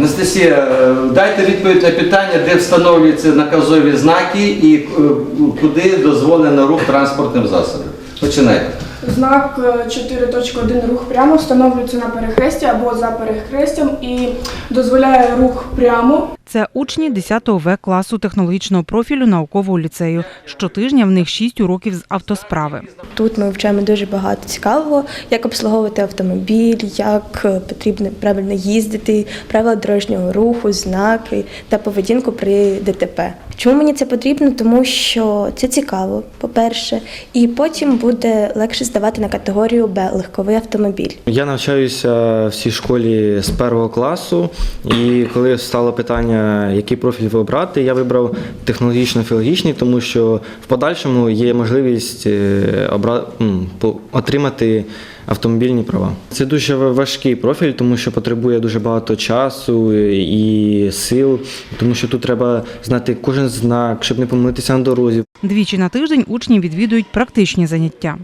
Анастасія, е, дайте відповідь на питання, де встановлюються наказові знаки і е, куди дозволено рух транспортним засобом. Починайте. Знак е, 4.1 рух прямо встановлюється на перехресті або за перехрестям і дозволяє рух прямо. Це учні 10 В класу технологічного профілю наукового ліцею. Щотижня в них 6 уроків з автосправи. Тут ми вчимо дуже багато цікавого, як обслуговувати автомобіль, як е, потрібно правильно їздити, правила дорожнього руху, знаки та поведінку при ДТП. Чому мені це потрібно? Тому що це цікаво, по-перше, і потім буде легше здавати на категорію Б легковий автомобіль. Я навчаюся в цій школі з першого класу, і коли стало питання, який профіль вибрати, я вибрав технологічно-філологічний, тому що в подальшому є можливість е, отримати автомобільні права. Це дуже важкий профіль, тому що потребує дуже багато часу і сил, тому що тут треба знати кожен знак, щоб не помилитися на дорозі. Двічі на тиждень учні відвідують практичні заняття.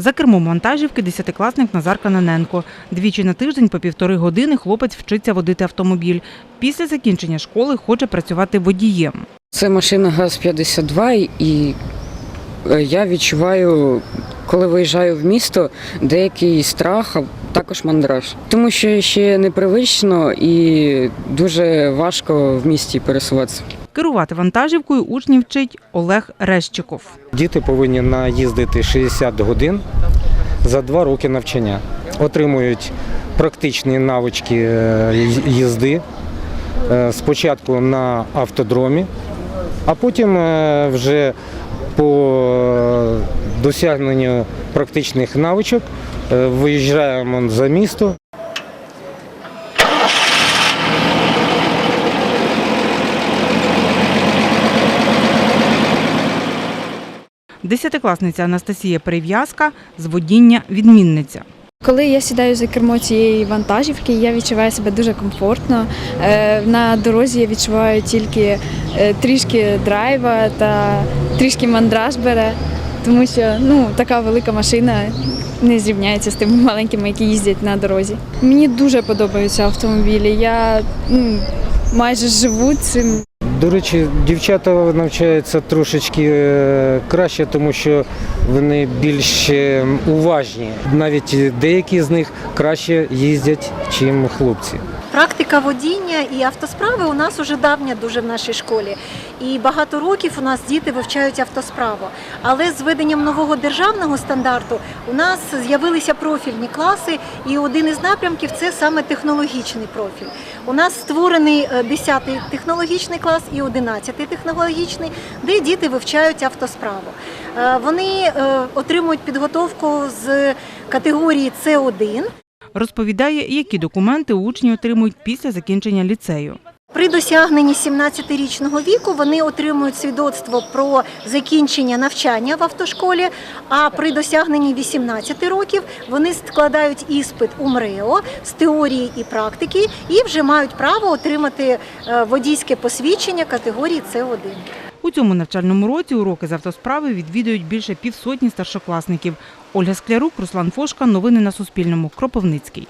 За кермом вантажівки десятикласник Назар Каноненко. Двічі на тиждень по півтори години хлопець вчиться водити автомобіль. Після закінчення школи хоче працювати водієм. Це машина ГАЗ-52 і е, я відчуваю, коли виїжджаю в місто, деякий страх, а також мандраж. Тому що ще непривично і дуже важко в місті пересуватися. Керувати вантажівкою учнів вчить Олег Рещиков. Діти повинні наїздити 60 годин за два роки навчання. Отримують практичні навички е, їзди е, спочатку на автодромі, а потім е, вже по досягненню практичних навичок виїжджаємо за місто. Десятикласниця Анастасія Перев'язка з водіння відмінниця. Коли я сідаю за кермо цієї вантажівки, я відчуваю себе дуже комфортно. Е, На дорозі я відчуваю тільки е, трішки драйва та трішки мандраж бере, тому що ну, така велика машина не зрівняється з тими маленькими, які їздять на дорозі. Мені дуже подобаються автомобілі. Я ну, майже живу цим. До речі, дівчата навчаються трошечки е, краще, тому що вони більш е, уважні. Навіть деякі з них краще їздять, ніж хлопці. Практика водіння і автосправи у нас уже давня дуже в нашій школі. І багато років у нас діти вивчають автосправу. Але з введенням нового державного стандарту у нас з'явилися профільні класи, і один із напрямків це саме технологічний профіль. У нас створений 10-й технологічний клас і 11-й технологічний, де діти вивчають автосправу. Е, Вони е, отримують підготовку з категорії С1. Розповідає, які документи учні отримують після закінчення ліцею. При досягненні 17-річного віку вони отримують свідоцтво про закінчення навчання в автошколі. А при досягненні 18 років вони складають іспит у МРЕО з теорії і практики і вже мають право отримати е, водійське посвідчення категорії С1. У цьому навчальному році уроки з автосправи відвідують більше півсотні старшокласників. Ольга Склярук, Руслан Фошка. Новини на Суспільному. Кропивницький.